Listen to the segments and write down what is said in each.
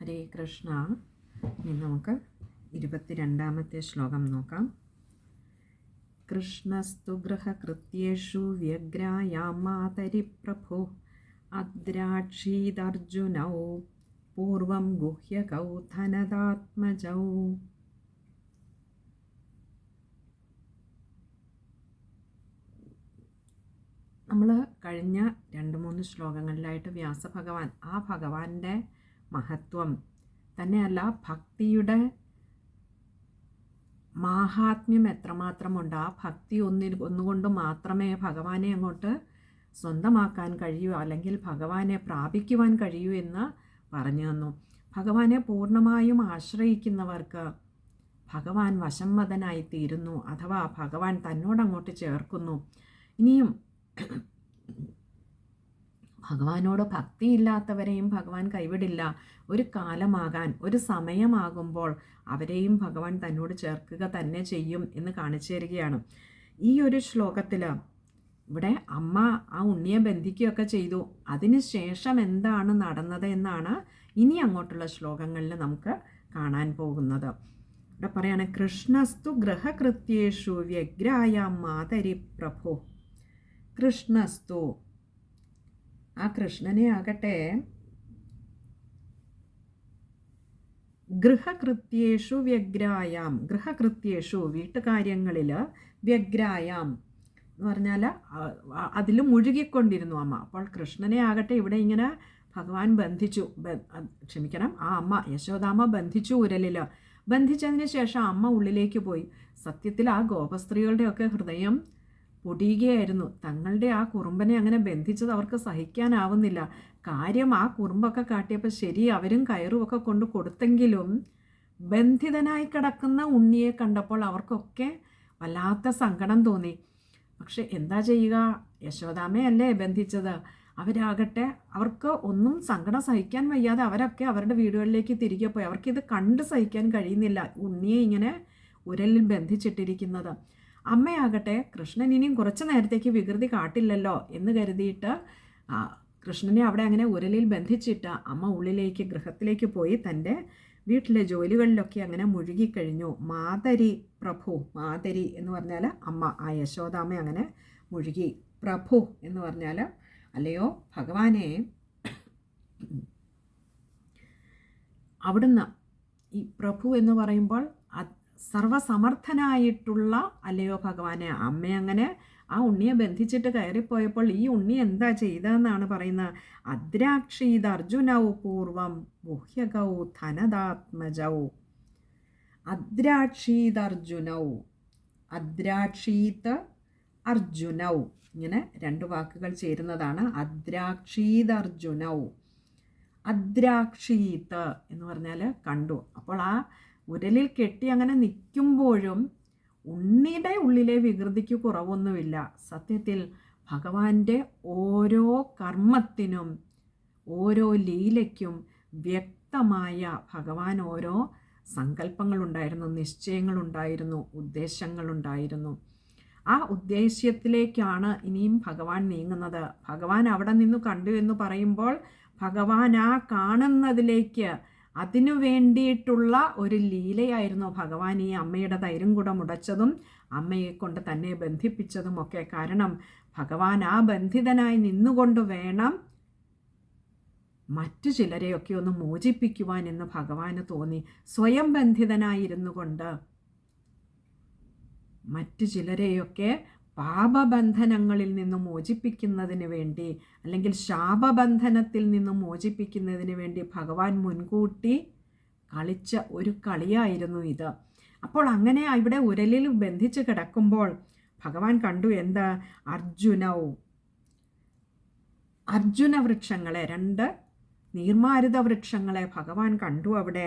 ഹരേ കൃഷ്ണ. ഇനി നമുക്ക് ഇരുപത്തിരണ്ടാമത്തെ ശ്ലോകം നോക്കാം. കൃഷ്ണസ്തു ഗൃഹകൃത്യേഷു വ്യഗ്രായാമാതരി പ്രഭു. അദ്രാക്ഷീതർജുനൗ. പൂർവം ഗുഹ്യകൗ ധനദാത്മജൗ നമ്മൾ കഴിഞ്ഞ രണ്ട് മൂന്ന് ശ്ലോകങ്ങളിലായിട്ട് വ്യാസഭഗവാൻ ആ ഭഗവാന്റെ മഹത്വം. തന്നെയല്ല ഭക്തിയുടെ മാഹാത്മ്യം എത്രമാത്രമുണ്ട്? ആ ഭക്തി ഒന്നിൽ ഒന്നുകൊണ്ട് മാത്രമേ ഭഗവാനെ അങ്ങോട്ട് സ്വന്തമാക്കാൻ കഴിയൂ അല്ലെങ്കിൽ ഭഗവാനെ പ്രാപിക്കുവാൻ കഴിയൂ എന്ന് പറഞ്ഞു തന്നു. ഭഗവാനെ പൂർണമായും ആശ്രയിക്കുന്നവർക്ക് ഭഗവാൻ വശംവദനായി തീരുന്നു അഥവാ ഭഗവാൻ തന്നോടങ്ങോട്ട് ചേർക്കുന്നു. ഇനിയും ഭഗവാനോട് ഭക്തിയില്ലാത്തവരെയും ഭഗവാൻ കൈവിടില്ല. ഒരു കാലമാകാൻ ഒരു സമയമാകുമ്പോൾ അവരെയും ഭഗവാൻ തന്നോട് ചേർക്കുക തന്നെ ചെയ്യും എന്ന് കാണിച്ചു തരികയാണ്. ഈ ഒരു ശ്ലോകത്തിൽ ഇവിടെ അമ്മ ആ ഉണ്ണിയെ ബന്ധിക്കുകയൊക്കെ ചെയ്തു. അതിന് ശേഷം എന്താണ് നടന്നത് എന്നാണ് ഇനി അങ്ങോട്ടുള്ള ശ്ലോകങ്ങളിൽ നമുക്ക് കാണാൻ പോകുന്നത്. ഇവിടെ പറയാണ് കൃഷ്ണസ്തു ഗ്രഹകൃത്യേഷു വ്യഗ്രായ മാതരി പ്രഭു. കൃഷ്ണസ്തു ആ കൃഷ്ണനെ ആകട്ടെ. ഗൃഹകൃത്യേഷു വ്യഗ്രായാം. ഗൃഹകൃത്യേഷു വീട്ടുകാര്യങ്ങളിൽ വ്യഗ്രായാം എന്ന് പറഞ്ഞാൽ അതിൽ മുഴുകിക്കൊണ്ടിരുന്നു അമ്മ. അപ്പോൾ കൃഷ്ണനെ ആകട്ടെ ഇവിടെ ഇങ്ങനെ ഭഗവാൻ ബന്ധിച്ചു. ക്ഷമിക്കണം ആ അമ്മ യശോദാമ്മ ബന്ധിച്ചു ഉരലിൽ ബന്ധിച്ചതിന് ശേഷം അമ്മ ഉള്ളിലേക്ക് പോയി. സത്യത്തിൽ ആ ഗോപസ്ത്രീകളുടെയൊക്കെ ഹൃദയം പൊടിയുകയായിരുന്നു. തങ്ങളുടെ ആ കുറുമ്പനെ അങ്ങനെ ബന്ധിച്ചത് അവർക്ക് സഹിക്കാനാവുന്നില്ല. കാര്യം ആ കുറുമ്പൊക്കെ കാട്ടിയപ്പോൾ ശരി അവരും കയറുമൊക്കെ കൊണ്ട് കൊടുത്തെങ്കിലും ബന്ധിതനായി കിടക്കുന്ന ഉണ്ണിയെ കണ്ടപ്പോൾ അവർക്കൊക്കെ വല്ലാത്ത സങ്കടം തോന്നി. പക്ഷെ എന്താ ചെയ്യുക? യശോദാമയല്ലേ ബന്ധിച്ചത്? അവരാകട്ടെ അവർക്ക് ഒന്നും സങ്കടം സഹിക്കാൻ വയ്യാതെ അവരൊക്കെ അവരുടെ വീടുകളിലേക്ക് തിരികെ പോയി. അവർക്കിത് കണ്ട് സഹിക്കാൻ കഴിയുന്നില്ല. ഉണ്ണിയെ ഇങ്ങനെ ഉരലിൽ ബന്ധിച്ചിട്ടിരിക്കുന്നത്. അമ്മയാകട്ടെ കൃഷ്ണൻ ഇനിയും കുറച്ച് നേരത്തേക്ക് വികൃതി കാട്ടില്ലല്ലോ എന്ന് കരുതിയിട്ട് കൃഷ്ണനെ അവിടെ അങ്ങനെ ഉരലിൽ ബന്ധിച്ചിട്ട് അമ്മ ഉള്ളിലേക്ക് ഗൃഹത്തിലേക്ക് പോയി തന്റെ വീട്ടിലെ ജോലികളിലൊക്കെ അങ്ങനെ മുഴുകിക്കഴിഞ്ഞു. മാതരി പ്രഭു മാതരി എന്ന് പറഞ്ഞാൽ അമ്മ ആ യശോദാമ്മ അങ്ങനെ മുഴുകി. പ്രഭു എന്ന് പറഞ്ഞാൽ അല്ലയോ ഭഗവാനെ. അവിടുന്ന് ഈ പ്രഭു എന്ന് പറയുമ്പോൾ സർവസമർത്ഥനായിട്ടുള്ള അല്ലയോ ഭഗവാനെ അമ്മ അങ്ങനെ ആ ഉണ്ണിയെ ബന്ധിച്ചിട്ട് കയറിപ്പോയപ്പോൾ ഈ ഉണ്ണി എന്താ ചെയ്തതെന്നാണ് പറയുന്നത്? അദ്രാക്ഷീത് അർജുനൗ പൂർവം ഗുഹ്യകൗ ധനദാത്മജൗ. അദ്രാക്ഷീത് അർജുനൗ അദ്രാക്ഷീത് അർജുനൗ. ഇങ്ങനെ രണ്ട് വാക്കുകൾ ചേരുന്നതാണ്. അദ്രാക്ഷീത് അർജുനൗ അദ്രാക്ഷീത്ത് എന്ന് പറഞ്ഞാൽ കണ്ടു. അപ്പോൾ ആ ഉരലിൽ കെട്ടി അങ്ങനെ നിൽക്കുമ്പോഴും ഉണ്ണിയുടെ ഉള്ളിലെ വികൃതിക്ക് കുറവൊന്നുമില്ല. സത്യത്തിൽ ഭഗവാന്റെ ഓരോ കർമ്മത്തിനും ഓരോ ലീലയ്ക്കും വ്യക്തമായ ഭഗവാൻ ഓരോ സങ്കല്പങ്ങളുണ്ടായിരുന്നു നിശ്ചയങ്ങളുണ്ടായിരുന്നു ഉദ്ദേശങ്ങളുണ്ടായിരുന്നു. ആ ഉദ്ദേശ്യത്തിലേക്കാണ് ഇനിയും ഭഗവാൻ നീങ്ങുന്നത്. ഭഗവാൻ അവിടെ നിന്ന് കണ്ടു എന്ന് പറയുമ്പോൾ ഭഗവാൻ ആ കാണുന്നതിലേക്ക് അതിനു വേണ്ടിയിട്ടുള്ള ഒരു ലീലയായിരുന്നു ഭഗവാൻ ഈ അമ്മയുടെ ധൈര്യം കൂടെ മുടച്ചതും അമ്മയെ കൊണ്ട് തന്നെ ബന്ധിപ്പിച്ചതും ഒക്കെ. കാരണം ഭഗവാൻ ആ ബന്ധിതനായി നിന്നുകൊണ്ട് വേണം മറ്റു ചിലരെയൊക്കെ ഒന്ന് മോചിപ്പിക്കുവാൻ എന്ന് ഭഗവാന് തോന്നി. സ്വയം ബന്ധിതനായിരുന്നു കൊണ്ട് മറ്റു ചിലരെയൊക്കെ പാപബന്ധനങ്ങളിൽ നിന്നും മോചിപ്പിക്കുന്നതിന് വേണ്ടി അല്ലെങ്കിൽ ശാപബന്ധനത്തിൽ നിന്നും മോചിപ്പിക്കുന്നതിന് വേണ്ടി ഭഗവാൻ മുൻകൂട്ടി കളിച്ച ഒരു കളിയായിരുന്നു ഇത്. അപ്പോൾ അങ്ങനെ ഇവിടെ ഉരലിൽ ബന്ധിച്ച് കിടക്കുമ്പോൾ ഭഗവാൻ കണ്ടു എന്താ? അർജുനവും അർജുന വൃക്ഷങ്ങളെ രണ്ട് നീർമാരുത വൃക്ഷങ്ങളെ ഭഗവാൻ കണ്ടു അവിടെ.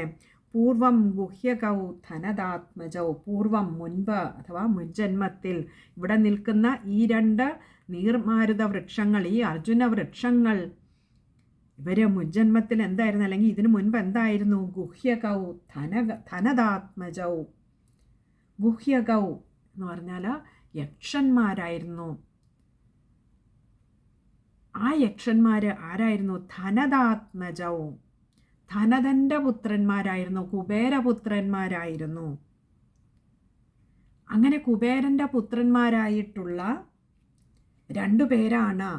പൂർവം ഗുഹ്യകൗ ധനദാത്മജൗ പൂർവം മുൻപ് അഥവാ മുൻജന്മത്തിൽ ഇവിടെ നിൽക്കുന്ന ഈ രണ്ട് നീർമാരുത വൃക്ഷങ്ങൾ ഈ അർജുന വൃക്ഷങ്ങൾ ഇവർ മുൻജന്മത്തിൽ എന്തായിരുന്നു? അല്ലെങ്കിൽ ഇതിനു മുൻപ് എന്തായിരുന്നു? ഗുഹ്യകൗ ധന ധനദാത്മജൗ ഗുഹ്യകൗ എന്ന് പറഞ്ഞാൽ യക്ഷന്മാരായിരുന്നു. ആ യക്ഷന്മാർ ആരായിരുന്നു? ധനദാത്മജൗ ധനതന്റെ പുത്രന്മാരായിരുന്നു കുബേരപുത്രന്മാരായിരുന്നു. അങ്ങനെ കുബേരന്റെ പുത്രന്മാരായിട്ടുള്ള രണ്ടു പേരാണ്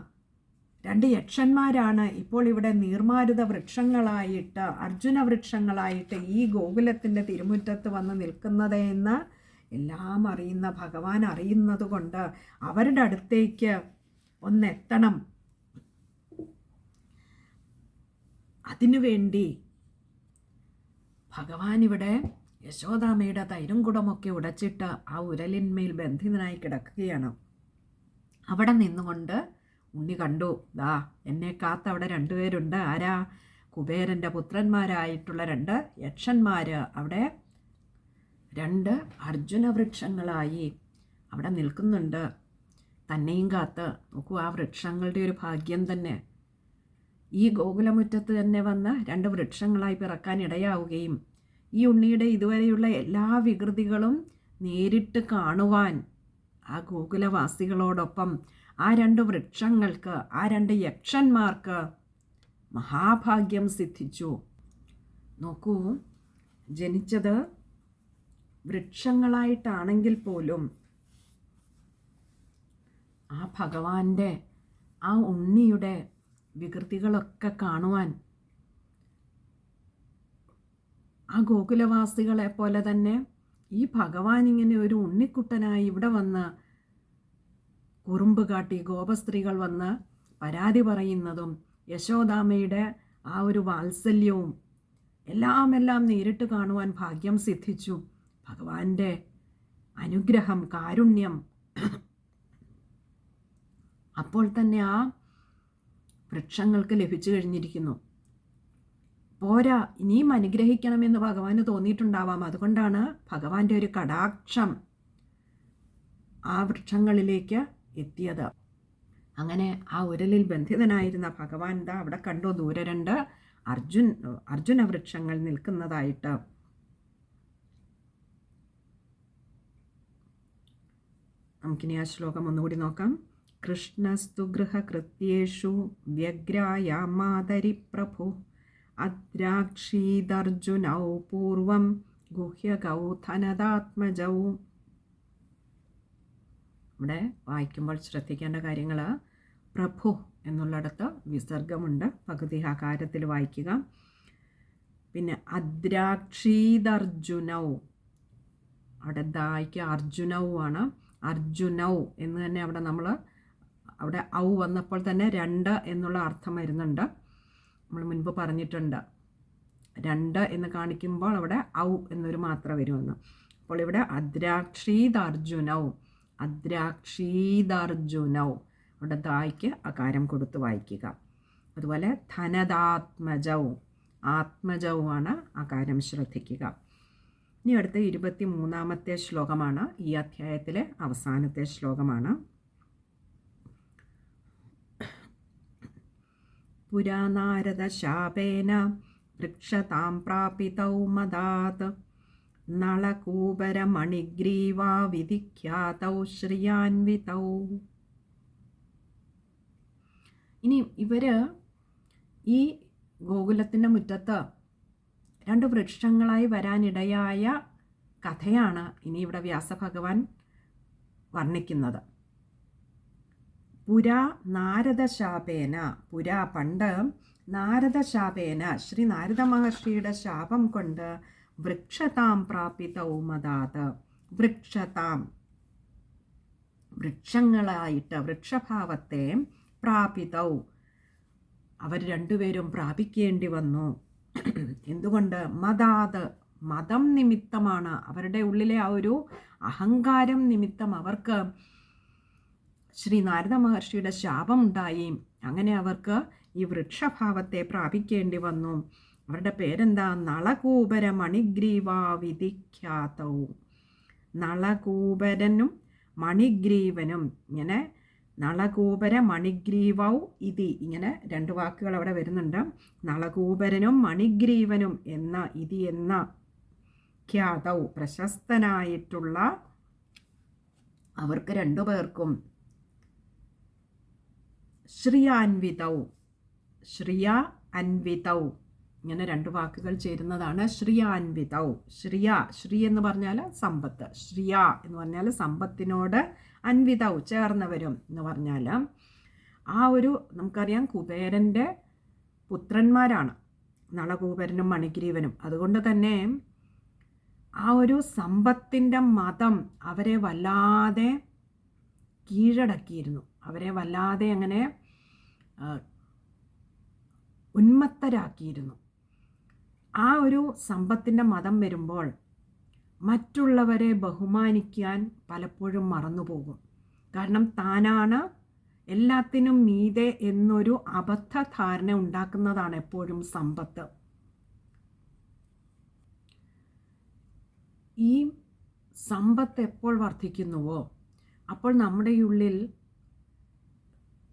രണ്ട് യക്ഷന്മാരാണ് ഇപ്പോൾ ഇവിടെ നീർമാരുത വൃക്ഷങ്ങളായിട്ട് അർജുന വൃക്ഷങ്ങളായിട്ട് ഈ ഗോകുലത്തിന്റെ തിരുമുറ്റത്ത് വന്ന് നിൽക്കുന്നത് എന്ന് എല്ലാം അറിയുന്ന ഭഗവാൻ അറിയുന്നത് കൊണ്ട് അവരുടെ അടുത്തേക്ക് ഒന്നെത്തണം. അതിനുവേണ്ടി ഭഗവാൻ ഇവിടെ യശോദാമയുടെ തൈരും കുടമൊക്കെ ഉടച്ചിട്ട് ആ ഉരലിന്മേൽ ബന്ധിതനായി കിടക്കുകയാണ്. അവിടെ നിന്നുകൊണ്ട് ഉണ്ണി കണ്ടു ദാ എന്നെ കാത്ത് അവിടെ രണ്ടുപേരുണ്ട്. ആരാ? കുബേരന്റെ പുത്രന്മാരായിട്ടുള്ള രണ്ട് യക്ഷന്മാർ അവിടെ രണ്ട് അർജുന വൃക്ഷങ്ങളായി അവിടെ നിൽക്കുന്നുണ്ട്. തന്നെയും കാത്ത്. നോക്കൂ ആ വൃക്ഷങ്ങളുടെ ഒരു ഭാഗ്യം തന്നെ. ഈ ഗോകുലമുറ്റത്ത് തന്നെ വന്ന രണ്ട് വൃക്ഷങ്ങളായി പിറക്കാൻ ഇടയാവുകയും ഈ ഉണ്ണിയുടെ ഇതുവരെയുള്ള എല്ലാ വികൃതികളും നേരിട്ട് കാണുവാൻ ആ ഗോകുലവാസികളോടൊപ്പം ആ രണ്ട് വൃക്ഷങ്ങൾക്ക് ആ രണ്ട് യക്ഷന്മാർക്ക് മഹാഭാഗ്യം സിദ്ധിച്ചു. നോക്കൂ ജനിച്ചത് വൃക്ഷങ്ങളായിട്ടാണെങ്കിൽ പോലും ആ ഭഗവാന്റെ ആ ഉണ്ണിയുടെ വികൃതികളൊക്കെ കാണുവാൻ. ആ ഗോകുലവാസികളെ പോലെ തന്നെ ഈ ഭഗവാൻ ഇങ്ങനെ ഒരു ഉണ്ണിക്കുട്ടനായി ഇവിടെ വന്ന് കുറുമ്പ് കാട്ടി ഗോപസ്ത്രീകൾ വന്ന് പരാതി പറയുന്നതും യശോദാമയുടെ ആ ഒരു വാത്സല്യവും എല്ലാം എല്ലാം നേരിട്ട് കാണുവാൻ ഭാഗ്യം സിദ്ധിച്ചു. ഭഗവാന്റെ അനുഗ്രഹം കാരുണ്യം. അപ്പോൾ തന്നെ ആ വൃക്ഷങ്ങൾക്ക് ലഭിച്ചു കഴിഞ്ഞിരിക്കുന്നു. പോരാ ഇനിയും അനുഗ്രഹിക്കണമെന്ന് ഭഗവാന് തോന്നിയിട്ടുണ്ടാവാം. അതുകൊണ്ടാണ് ഭഗവാന്റെ ഒരു കടാക്ഷം ആ വൃക്ഷങ്ങളിലേക്ക് എത്തിയത്. അങ്ങനെ ആ ഉരലിൽ ബന്ധിതനായിരുന്ന ഭഗവാൻ ദാ അവിടെ കണ്ടു. ദൂരെ രണ്ട് അർജുൻ അർജുന വൃക്ഷങ്ങൾ നിൽക്കുന്നതായിട്ട്. നമുക്കിനി ആ ശ്ലോകം ഒന്നുകൂടി നോക്കാം. കൃഷ്ണസ്തു ഗൃഹകൃത്യേഷു വ്യഗ്രായാമാതരി പ്രഭു അദ്രാക്ഷീദർജുനൗ പൂർവം ഗുഹ്യകൗ ധനദാത്മജൗ. ഇവിടെ വായിക്കുമ്പോൾ ശ്രദ്ധിക്കേണ്ട കാര്യങ്ങൾ പ്രഭു എന്നുള്ളിടത്ത് വിസർഗമുണ്ട്. പകുതി ആകാരത്തിൽ വായിക്കുക. പിന്നെ അദ്രാക്ഷീദർജുനൗ. അവിടെ ദായിക്ക് അർജുനൗ ആണ്. അർജുനൗ എന്ന് തന്നെ അവിടെ നമ്മൾ അവിടെ ഔ വന്നപ്പോൾ തന്നെ രണ്ട് എന്നുള്ള അർത്ഥം വരുന്നുണ്ട്. നമ്മൾ മുൻപ് പറഞ്ഞിട്ടുണ്ട്. രണ്ട് എന്ന് കാണിക്കുമ്പോൾ അവിടെ ഔ എന്നൊരു മാത്രം വരുമെന്ന്. അപ്പോൾ ഇവിടെ അദ്രാക്ഷീദർജുനൗ അദ്രാക്ഷീദർജുനൗ. അവിടെ ദായ്ക്ക് അകാരം കൊടുത്ത് വായിക്കുക. അതുപോലെ ധനദാത്മജൗ ആത്മജവുമാണ് അകാരം ശ്രദ്ധിക്കുക. ഇനി അടുത്ത ഇരുപത്തി മൂന്നാമത്തെ ശ്ലോകമാണ്. ഈ അധ്യായത്തിലെ അവസാനത്തെ ശ്ലോകമാണ്. പുരാനാരദശാപേന വൃക്ഷതാം പ്രാപിതൗ മദാത് നളകൂപരമണിഗ്രീവാ വിധിഖ്യാതൗ ശ്രിയാൻവിതൗ ഇനി ഇവർ ഈ ഗോകുലത്തിന്റെ മുറ്റത്ത് രണ്ട് വൃക്ഷങ്ങളായി വരാനിടയായ കഥയാണ് ഇനി ഇവിടെ വ്യാസഭഗവാൻ വർണിക്കുന്നത്. പുരാ നാരദശാപേന. പുരാ പണ്ട് നാരദശാപേന. ശ്രീ നാരദ മഹർഷിയുടെ ശാപം കൊണ്ട് വൃക്ഷതാം പ്രാപിതൗമതാത് വൃക്ഷതാം. വൃക്ഷങ്ങളായിട്ട് വൃക്ഷഭാവത്തെ പ്രാപിതൗ അവർ രണ്ടുപേരും പ്രാപിക്കേണ്ടി വന്നു. എന്തുകൊണ്ട്? മതാത്. മതം നിമിത്തമാണ്. അവരുടെ ഉള്ളിലെ ആ ഒരു അഹങ്കാരം നിമിത്തം അവർക്ക് ശ്രീ നാരദ മഹർഷിയുടെ ശാപമുണ്ടായി. അങ്ങനെ അവർക്ക് ഈ വൃക്ഷഭാവത്തെ പ്രാപിക്കേണ്ടി വന്നു. അവരുടെ പേരെന്താ? നളകൂപര മണിഗ്രീവാ വിധിഖ്യാതവും നളകൂപരനും മണിഗ്രീവനും ഇങ്ങനെ നളകൂപര മണിഗ്രീവൗ ഇതി ഇങ്ങനെ രണ്ട് വാക്കുകൾ അവിടെ വരുന്നുണ്ട്. നളകൂപരനും മണിഗ്രീവനും എന്ന ഇതി എന്ന ഖ്യാതൗ പ്രശസ്തനായിട്ടുള്ള അവർക്ക് രണ്ടു പേർക്കും ശ്രിയാൻവിതൗ. ശ്രിയ അൻവിതൗ ഇങ്ങനെ രണ്ട് വാക്കുകൾ ചേരുന്നതാണ് ശ്രിയാൻവിതൗ. ശ്രിയ ശ്രീ എന്ന് പറഞ്ഞാൽ സമ്പത്ത്. ശ്രിയ എന്ന് പറഞ്ഞാൽ സമ്പത്തിനോട് അൻവിതൗ ചേർന്നവരും എന്ന് പറഞ്ഞാൽ ആ ഒരു നമുക്കറിയാം കുബേരന്റെ പുത്രന്മാരാണ്. നളകൂപരനും മണിഗ്രീവനും. അതുകൊണ്ട് തന്നെ ആ ഒരു സമ്പത്തിന്റെ മതം അവരെ വല്ലാതെ കീഴടക്കിയിരുന്നു. അവരെ വല്ലാതെ അങ്ങനെ ഉന്മത്തരാക്കിയിരുന്നു. ആ ഒരു സമ്പത്തിന്റെ മതം വരുമ്പോൾ മറ്റുള്ളവരെ ബഹുമാനിക്കാൻ പലപ്പോഴും മറന്നുപോകും. കാരണം താനാണ് എല്ലാത്തിനും മീതെ എന്നൊരു അബദ്ധ ധാരണ ഉണ്ടാക്കുന്നതാണ് എപ്പോഴും സമ്പത്ത്. ഈ സമ്പത്ത് എപ്പോൾ വർദ്ധിക്കുന്നുവോ അപ്പോൾ നമ്മുടെ ഉള്ളിൽ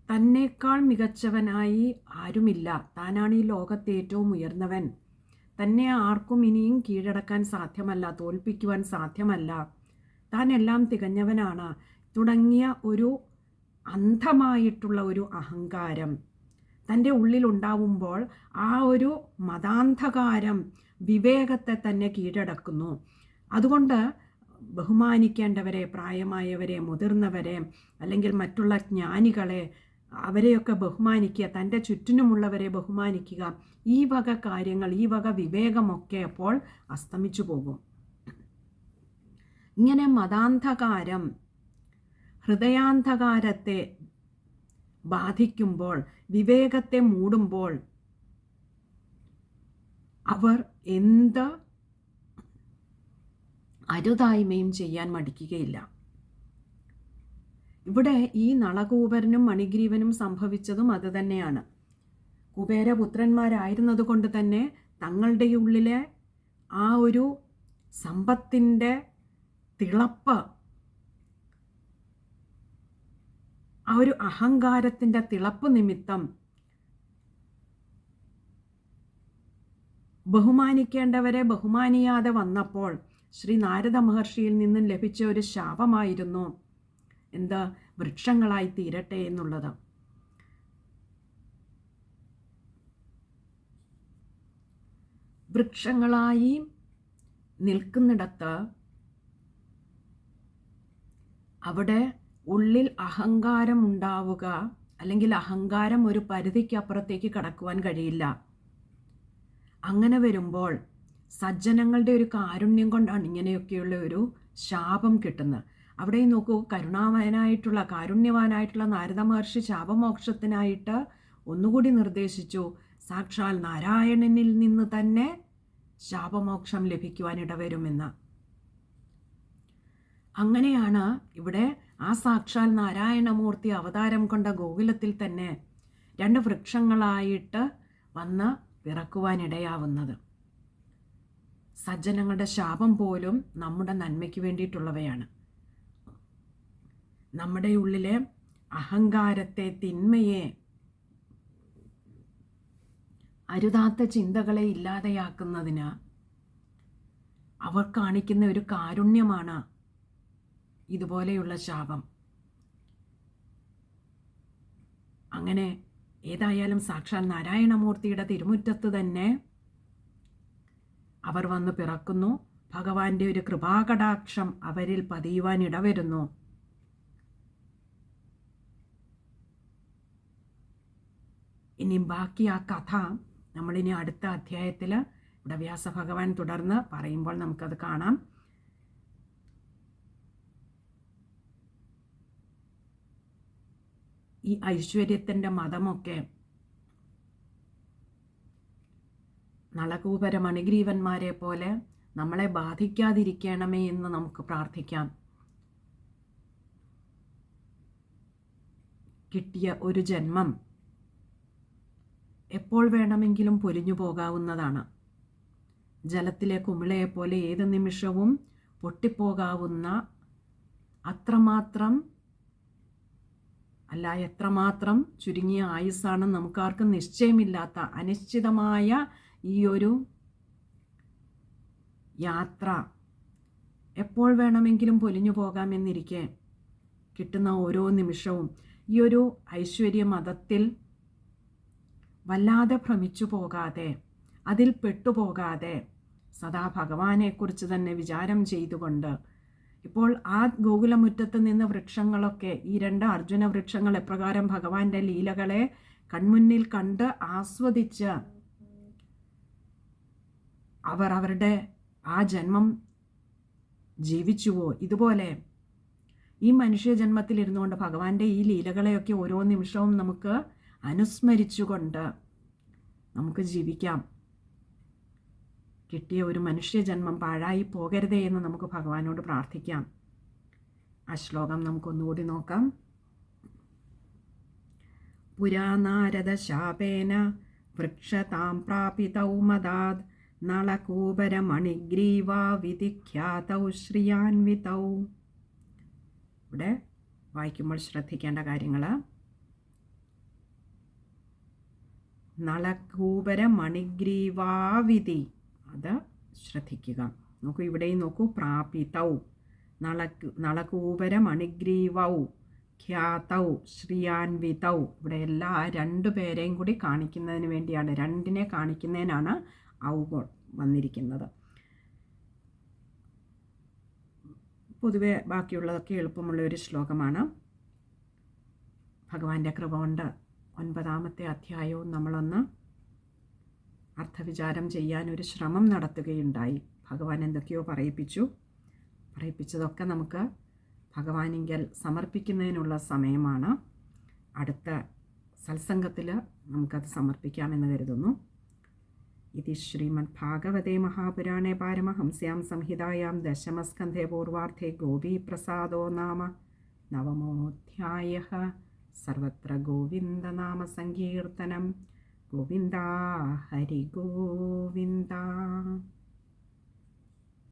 തന്നേക്കാൾ മികച്ചവനായി ആരുമില്ല. താനാണ് ഈ ലോകത്തെ ഏറ്റവും ഉയർന്നവൻ. തന്നെ ആർക്കും ഇനിയും കീഴടക്കാൻ സാധ്യമല്ല തോൽപ്പിക്കുവാൻ സാധ്യമല്ല. താൻ എല്ലാം തികഞ്ഞവനാണ്. തുടങ്ങിയ ഒരു അന്ധമായിട്ടുള്ള ഒരു അഹങ്കാരം. തന്റെ ഉള്ളിലുണ്ടാവുമ്പോൾ ആ ഒരു മതാന്ധകാരം വിവേകത്തെ തന്നെ കീഴടക്കുന്നു. അതുകൊണ്ട് ബഹുമാനിക്കേണ്ടവരെ പ്രായമായവരെ മുതിർന്നവരെ അല്ലെങ്കിൽ മറ്റുള്ള ജ്ഞാനികളെ അവരെയൊക്കെ ബഹുമാനിക്കുക തന്റെ ചുറ്റിനുമുള്ളവരെ ബഹുമാനിക്കുക. ഈ വക കാര്യങ്ങൾ ഈ വക വിവേകമൊക്കെ അപ്പോൾ അസ്തമിച്ചു പോകും. ഇങ്ങനെ മതാന്ധകാരം ഹൃദയാന്ധകാരത്തെ ബാധിക്കുമ്പോൾ വിവേകത്തെ മൂടുമ്പോൾ അവർ എന്ത് അരുതായ്മയും ചെയ്യാൻ മടിക്കുകയില്ല. ഇവിടെ ഈ നളകൂപരനും മണിഗ്രീവനും സംഭവിച്ചതും അതുതന്നെയാണ് കുബേരപുത്രന്മാരായിരുന്നതുകൊണ്ട് തന്നെ തങ്ങളുടെ ഉള്ളിലെ ആ ഒരു സമ്പത്തിന്റെ തിളപ്പ് ആ ഒരു അഹങ്കാരത്തിന്റെ തിളപ്പ് നിമിത്തം ബഹുമാനിക്കേണ്ടവരെ ബഹുമാനിയാതെ വന്നപ്പോൾ ശ്രീ നാരദ മഹർഷിയിൽ നിന്നും ലഭിച്ച ഒരു ശാപമായിരുന്നു. എന്താ വൃക്ഷങ്ങളായി തീരട്ടെ എന്നുള്ളത്. വൃക്ഷങ്ങളായി നിൽക്കുന്നിടത്ത് അവിടെ ഉള്ളിൽ അഹങ്കാരം ഉണ്ടാവുക അല്ലെങ്കിൽ അഹങ്കാരം ഒരു പരിധിക്ക് അപ്പുറത്തേക്ക് കടക്കുവാൻ കഴിയില്ല. അങ്ങനെ വരുമ്പോൾ സജ്ജനങ്ങളുടെ ഒരു കാരുണ്യം കൊണ്ടാണ് ഇങ്ങനെയൊക്കെയുള്ള ഒരു ശാപം കിട്ടുന്നത്. അവിടെ നോക്കൂ കരുണാമയനായിട്ടുള്ള കാരുണ്യവാനായിട്ടുള്ള നാരദ മഹർഷി ശാപമോക്ഷത്തിനായിട്ട് ഒന്നുകൂടി നിർദ്ദേശിച്ചു. സാക്ഷാൽ നാരായണനിൽ നിന്ന് തന്നെ ശാപമോക്ഷം ലഭിക്കുവാനിടവരുമെന്ന് അങ്ങനെയാണ് ഇവിടെ ആ സാക്ഷാൽ നാരായണമൂർത്തി അവതാരം കൊണ്ട ഗോകുലത്തിൽ തന്നെ രണ്ട് വൃക്ഷങ്ങളായിട്ട് വന്ന് പിറക്കുവാനിടയാവുന്നത് സജ്ജനങ്ങളുടെ ശാപം പോലും നമ്മുടെ നന്മയ്ക്ക് വേണ്ടിയിട്ടുള്ളവയാണ്. നമ്മുടെ ഉള്ളിലെ അഹങ്കാരത്തെ തിന്മയെ അരുതാത്ത ചിന്തകളെ ഇല്ലാതെയാക്കുന്നതിന് അവർ കാണിക്കുന്ന ഒരു കാരുണ്യമാണ് ഇതുപോലെയുള്ള ശാപം. അങ്ങനെ ഏതായാലും സാക്ഷാൽ നാരായണമൂർത്തിയുടെ തിരുമുറ്റത്ത് തന്നെ അവർ വന്ന് പിറക്കുന്നു. ഭഗവാന്റെ ഒരു കൃപാകടാക്ഷം അവരിൽ പതിയുവാൻ ഇടവരുന്നു. ഇനി ബാക്കി ആ കഥ നമ്മളിനി അടുത്ത അധ്യായത്തിൽ ഇവിടെ വ്യാസഭഗവാൻ തുടർന്ന് പറയുമ്പോൾ നമുക്കത് കാണാം. ഈ ഐശ്വര്യത്തിന്റെ മതമൊക്കെ നളകൂപര മണിഗ്രീവന്മാരെ പോലെ നമ്മളെ ബാധിക്കാതിരിക്കണമേ എന്ന് നമുക്ക് പ്രാർത്ഥിക്കാം. കിട്ടിയ ഒരു ജന്മം എപ്പോൾ വേണമെങ്കിലും പൊലിഞ്ഞു പോകാവുന്നതാണ്. ജലത്തിലെ കുമിളയെപ്പോലെ ഏത് നിമിഷവും പൊട്ടിപ്പോകാവുന്ന അത്രമാത്രം അല്ല എത്രമാത്രം ചുരുങ്ങിയ ആയുസ്സാണ് നമുക്കാർക്കും നിശ്ചയമില്ലാത്ത അനിശ്ചിതമായ ഈ ഒരു യാത്ര. എപ്പോൾ വേണമെങ്കിലും പൊലിഞ്ഞു പോകാമെന്നിരിക്കെ കിട്ടുന്ന ഓരോ നിമിഷവും ഈ ഒരു ഐശ്വര്യ മതത്തിൽ വല്ലാതെ ഭ്രമിച്ചു പോകാതെ അതിൽ പെട്ടുപോകാതെ സദാ ഭഗവാനെക്കുറിച്ച് തന്നെ വിചാരം ചെയ്തുകൊണ്ട് ഇപ്പോൾ ആ ഗോകുലമുറ്റത്ത് നിന്ന് വൃക്ഷങ്ങളൊക്കെ ഈ രണ്ട് അർജുന വൃക്ഷങ്ങൾ എപ്രകാരം ഭഗവാന്റെ ലീലകളെ കൺമുന്നിൽ കണ്ട് ആസ്വദിച്ച് അവർ അവരുടെ ആ ജന്മം ജീവിച്ചുവോ? ഇതുപോലെ ഈ മനുഷ്യ ജന്മത്തിലിരുന്നുകൊണ്ട് ഭഗവാന്റെ ഈ ലീലകളെയൊക്കെ ഓരോ നിമിഷവും നമുക്ക് അനുസ്മരിച്ചുകൊണ്ട് നമുക്ക് ജീവിക്കാം. കിട്ടിയ ഒരു മനുഷ്യജന്മം പാഴായി പോകരുതേ എന്ന് നമുക്ക് ഭഗവാനോട് പ്രാർത്ഥിക്കാം. ആ ശ്ലോകം നമുക്കൊന്നുകൂടി നോക്കാം. പുരാനാരദശാപേന വൃക്ഷതാം പ്രാപിതൗ മദാത് നളകൂപരമണിഗ്രീവാ വിധിഖ്യാതൗ ശ്രിയാൻവിതൗ. ഇവിടെ വായിക്കുമ്പോൾ ശ്രദ്ധിക്കേണ്ട കാര്യങ്ങൾ നളകൂപര മണിഗ്രീവാവിധി. അത് ശ്രദ്ധിക്കുക. നോക്കൂ ഇവിടെയും നോക്കൂ പ്രാപിതൗ. നള നളകൂപര മണിഗ്രീവൗ. ഖ്യാതൗ ശ്രീയാൻവിതൗ. ഇവിടെ എല്ലാ രണ്ടു പേരെയും കൂടി കാണിക്കുന്നതിന് വേണ്ടിയാണ് രണ്ടിനെ കാണിക്കുന്നതിനാണ് ഔ വന്നിരിക്കുന്നത്. പൊതുവെ ബാക്കിയുള്ളതൊക്കെ എളുപ്പമുള്ള ഒരു ശ്ലോകമാണ്. ഭഗവാന്റെ കൃപ കൊണ്ട് ഒൻപതാമത്തെ അധ്യായവും നമ്മളൊന്ന് അർത്ഥവിചാരം ചെയ്യാൻ ഒരു ശ്രമം നടത്തുകയുണ്ടായി. ഭഗവാൻ എന്തൊക്കെയോ പറയിപ്പിച്ചു. പറയിപ്പിച്ചതൊക്കെ നമുക്ക് ഭഗവാനിങ്കൽ സമർപ്പിക്കുന്നതിനുള്ള സമയമാണ്. അടുത്ത സത്സംഗത്തിൽ നമുക്കത് സമർപ്പിക്കാമെന്ന് കരുതുന്നു. ഇതി ശ്രീമദ് ഭാഗവതേ മഹാപുരാണേ പാരമഹംസ്യാം സംഹിതായാം ദശമസ്കന്ധേ പൂർവാർത്ഥേ ഗോപീപ്രസാദോ നാമ. നവമോധ്യായ. സർവത്ര ഗോവിന്ദ നാമ സങ്കീർത്തനം. ഗോവിന്ദ ഹരി ഗോവിന്ദ.